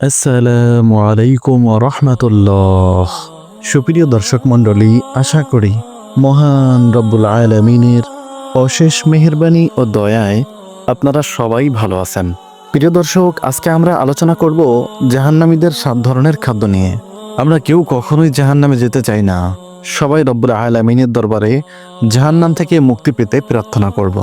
আসসালামু আলাইকুম রহমতুল্লাহ। সুপ্রিয় দর্শক মণ্ডলী, আশা করি মহান রব্বুল আলমিনের অশেষ মেহেরবানি ও দয়ায় আপনারা সবাই ভালো আছেন। প্রিয় দর্শক, আজকে আমরা আলোচনা করব জাহান্নামীদের সাত ধরনের খাদ্য নিয়ে। আমরা কেউ কখনোই জাহান্নামে যেতে চাই না। সবাই রব্বুল আলমিনের দরবারে জাহান্নাম থেকে মুক্তি পেতে প্রার্থনা করব।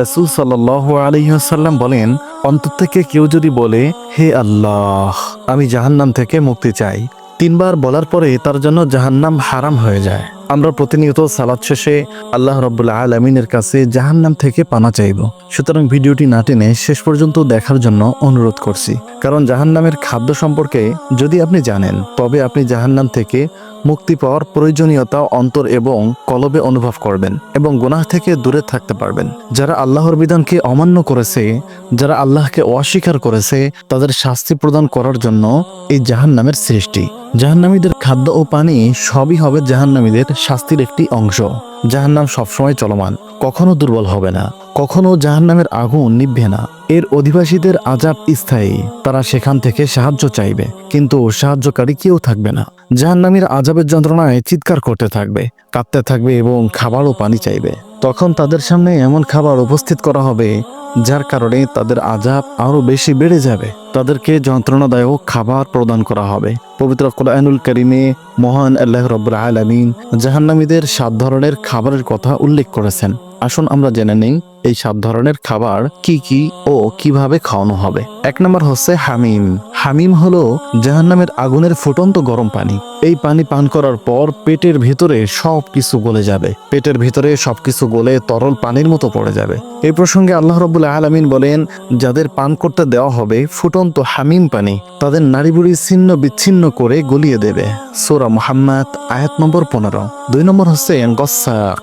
রসুল সাল্লাহ আলহিহাসাল্লাম বলেন, অন্তর থেকে কেউ যদি বলে, হে আল্লাহ, আমি জাহান্নাম থেকে মুক্তি চাই, তিনবার বলার পরে তার জন্য জাহান্নাম হারাম হয়ে যায়। আমরা প্রতিনিয়ত সালাদ শেষে আল্লাহ রব্বুল্লাহ আলমিনের কাছে জাহান্নাম থেকে পানা চাইব। সুতরাং ভিডিওটি না টেনে শেষ পর্যন্ত দেখার জন্য অনুরোধ করছি। কারণ জাহান্নামের খাদ্য সম্পর্কে যদি আপনি জানেন, তবে আপনি জাহান্নাম থেকে মুক্তি পাওয়ার প্রয়োজনীয়তা, অন্তর এবং কলবে অনুভব করবেন এবং গুনাহ থেকে দূরে থাকতে পারবেন। যারা আল্লাহর বিধানকে অমান্য করেছে, যারা আল্লাহকে অস্বীকার করেছে, তাদের শাস্তি প্রদান করার জন্য এই জাহান্নামের সৃষ্টি। জাহান্নামীদের খাদ্য ও পানি সবই হবে জাহান্নামীদের শাস্তির একটি অংশ। জাহান্নাম সবসময় চলমান, কখনো দুর্বল হবে না, কখনো জাহান্নামের আগুন নিভবে না। এর অধিবাসীদের আজাব স্থায়ী, তারা সেখান থেকে সাহায্য চাইবে, কিন্তু সাহায্যকারী কেউ থাকবে না। জাহান্নামীর আজাবের যন্ত্রণায় চিৎকার করতে থাকবে, কাঁদতে থাকবে এবং খাবার ও পানি চাইবে। তখন তাদের সামনে এমন খাবার উপস্থিত করা হবে, যার কারণে তাদের আজাব আরও বেশি বেড়ে যাবে। তাদেরকে যন্ত্রণাদায়ক খাবার প্রদান করা হবে। পবিত্র কোরআনুল করিমে মহান আল্লাহ রব্বুল আলমিন জাহান্নামীদের সাত ধরনের খাবারের কথা উল্লেখ করেছেন। আসুন আমরা জেনে নিই, এই সাত ধরনের খাবার কি কি ও কীভাবে খাওয়ানো হবে। এক নম্বর হচ্ছে হামিম। হামিম হলো জাহান্নামের আগুনের ফুটন্ত গরম পানি। এই পানি পান করার পর পেটের ভিতরে সব কিছু গলে যাবে। পেটের ভিতরে সবকিছু গলে তরল পানির মতো পড়ে যাবে। এই প্রসঙ্গে আল্লাহ রবুল্লা আলমিন বলেন, যাদের পান করতে দেওয়া হবে ফুটন্ত হামিম পানি, তাদের নাড়িবুড়ি ছিন্ন বিচ্ছিন্ন করে গলিয়ে দেবে। সোরা মোহাম্মদ, আয়াত নম্বর পনেরো। দুই নম্বর হচ্ছে গসাক।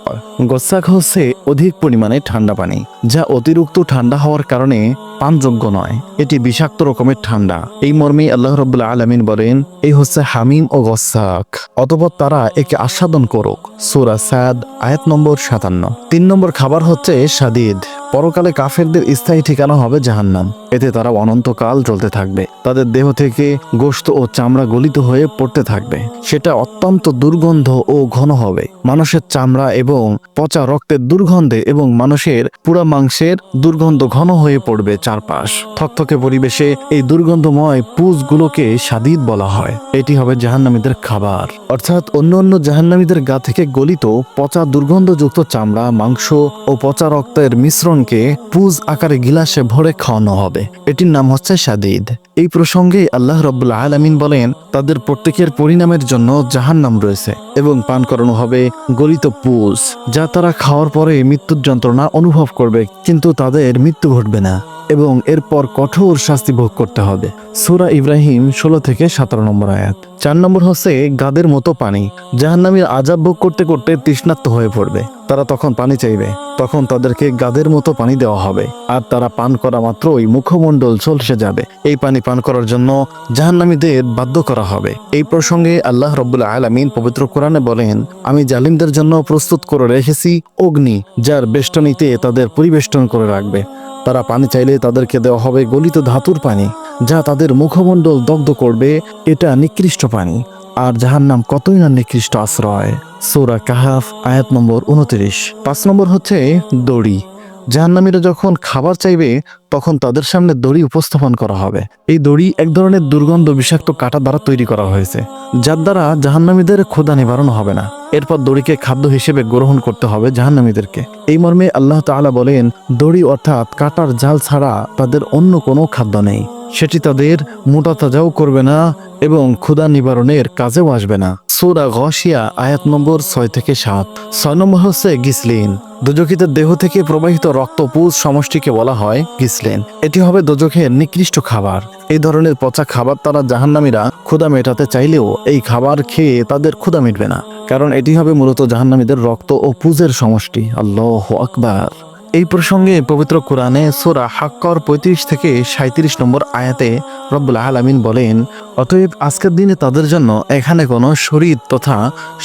গসাক হচ্ছে অধিক পরিমাণে ঠান্ডা পানি, যা অতিরিক্ত ঠান্ডা হওয়ার কারণে পানযোগ্য নয়। এটি বিষাক্ত রকমের ঠান্ডা। এই মর্মে আল্লাহ রবুল্লা আলমিন বলেন, এই হচ্ছে হামিম ও গসাক। অতপর তারা একে আস্বাদন করুক। সুরা সাদ, আয়াত নম্বর সাতান্ন। তিন নম্বর খাবার হচ্ছে সাদিদ। পরকালে কাফেরদের স্থায়ী ঠিকানা হবে জাহান্নাম। এতে তারা অনন্তকাল চলতে থাকবে। তাদের দেহ থেকে গোশত ও চামড়া গলিত হয়ে পড়তে থাকবে। সেটা অত্যন্ত দুর্গন্ধ ও ঘন হবে। মানুষের চামড়া এবং পচা রক্তের দুর্গন্ধে এবং মানুষের পুরা মাংসের দুর্গন্ধ ঘন হয়ে পড়বে চারপাশ। থকথকে পরিবেশে এই দুর্গন্ধময় পুজগুলোকে সাদিদ বলা হয়। এটি হবে জাহান্নামীদের খাবার। অর্থাৎ অন্য অন্য জাহান্নামীদের গা থেকে গলিত পচা দুর্গন্ধযুক্ত চামড়া, মাংস ও পচা রক্তের মিশ্রণকে পুজ আকারে গিলাসে ভরে খাওয়ানো হবে। এটির নাম হচ্ছে সাদিদ। এই প্রসঙ্গে আল্লাহ রব্বুল আলমিন বলেন, তাদের প্রত্যেকের পরিণামের জন্য জাহান্নাম রয়েছে এবং পান করানো হবে গলিত পুষ যা তারা খাওয়ার পরে মৃত্যুর যন্ত্রণা অনুভব করবে, কিন্তু তাদের মৃত্যু ঘটবে না এবং এরপর কঠোর শাস্তি ভোগ করতে হবে। সুরা ইব্রাহিম ষোলো থেকে সতেরো নম্বর আয়াত। চার নম্বর হচ্ছে গাদের মতো পানি। জাহান্নামীর আজাব ভোগ করতে করতে তৃষ্ণাত্ম হয়ে পড়বে। তারা তখন পানি চাইবে। তখন তাদেরকে গাদের মতো পানি দেওয়া হবে। আর তারা পান করা মাত্রই মুখমণ্ডল চলসে যাবে। এই পানি পান করার জন্য জাহান্নামীদের বাধ্য করা হবে। এই প্রসঙ্গে আল্লাহ রব্বুল আলমিন পবিত্র কোরআনে বলেন, আমি জালিমদের জন্য প্রস্তুত করে রেখেছি অগ্নি, যার বেষ্টনীতে তাদের পরিবেষ্টন করে রাখবে। তারা পানি চাইলে তাদেরকে দেওয়া হবে গলিত ধাতুর পানি। যা তাদের মুখমণ্ডল দগ্ধ করবে, এটা নিকৃষ্ট পানি। আর যাহার নাম কতই না নিকৃষ্ট আশ্রয়। সোরা কাহাফ, আয়াত নম্বর উনত্রিশ পাঁচ নম্বর হচ্ছে দড়ি। জাহান্নামীরা যখন খাবার চাইবে, তখন তাদের সামনে দড়ি উপস্থাপন করা হবে। এই দড়ি এক ধরনের দুর্গন্ধ বিষাক্ত কাটা দ্বারা তৈরি করা হয়েছে, যার দ্বারা জাহান্নামীদের ক্ষুধা নিবারণ হবে না। এরপর দড়িকে খাদ্য হিসেবে গ্রহণ করতে হবে জাহান্নামীদেরকে। এই মর্মে আল্লাহ তাআলা বলেন, দড়ি অর্থাৎ কাটার জাল ছাড়া তাদের অন্য কোনো খাদ্য নেই। সেটি তাদের মোটা তাজাও করবে না এবং ক্ষুধা নিবারণের কাজেও আসবে না। সুরা গসিয়া আয়াত নম্বর ছয় থেকে সাত। ছয় নম্বর হচ্ছে গিসলিন। দুজকিদের দেহ থেকে প্রবাহিত রক্তপুজ সমষ্টিকে বলা হয় গিসলেন। এটি হবে দোজখের নিকৃষ্ট খাবার। এই ধরনের পচা খাবার তারা জাহান্নামীরা ক্ষুদা মেটাতে চাইলেও এই খাবার খেয়ে তাদের ক্ষুদা মিটবে না। কারণ এটি হবে মূলত জাহান্নামীদের রক্ত ও পুজের সমষ্টি। আল্লাহ আকবার। এই প্রসঙ্গে পবিত্র কোরআনে সোরা হাক্কর পঁয়ত্রিশ থেকে সাঁত্রিশ নম্বর আয়াতে রব্বুল আলামিন বলেন, অতএব আজকের দিনে তাদের জন্য এখানে কোনো শরীর তথা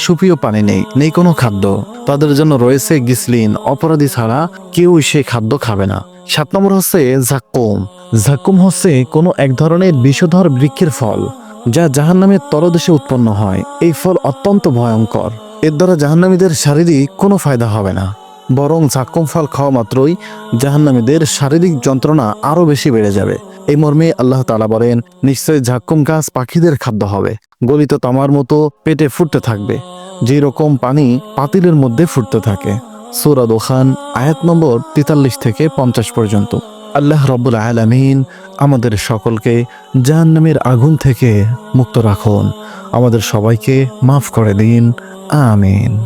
সুপ্রিয় পানি নেই নেই কোনো খাদ্য। তাদের জন্য রয়েছে গিসলিন, অপরাধী ছাড়া কেউ সে খাদ্য খাবে না। সাত নম্বর হচ্ছে ঝাক্কুম। ঝাক্কুম হচ্ছে কোনো এক ধরনের বিষধর বৃক্ষের ফল, যা জাহান্নামের তরদেশে উৎপন্ন হয়। এই ফল অত্যন্ত ভয়ঙ্কর। এর দ্বারা জাহান্নামীদের শারীরিক কোনো ফায়দা হবে না। বরং ঝাক্কুম ফল খাওয়া মাত্রই জাহান্নামীদের শারীরিক যন্ত্রণা আরও বেশি বেড়ে যাবে। এই মর্মে আল্লাহ তালা বলেন, নিশ্চয়ই ঝাক্কুম গাছ পাখিদের খাদ্য হবে। গলিত তামার মতো পেটে ফুটতে থাকবে। যেই রকম পানি পাতিলের মধ্যে ফুটতে থাকে। সুরা দোখান, আয়াত নম্বর তেতাল্লিশ থেকে পঞ্চাশ পর্যন্ত। আল্লাহ রব্বুল আলামিন আমাদের সকলকে জাহান্নামের আগুন থেকে মুক্ত রাখুন। আমাদের সবাইকে মাফ করে দিন। আমিন।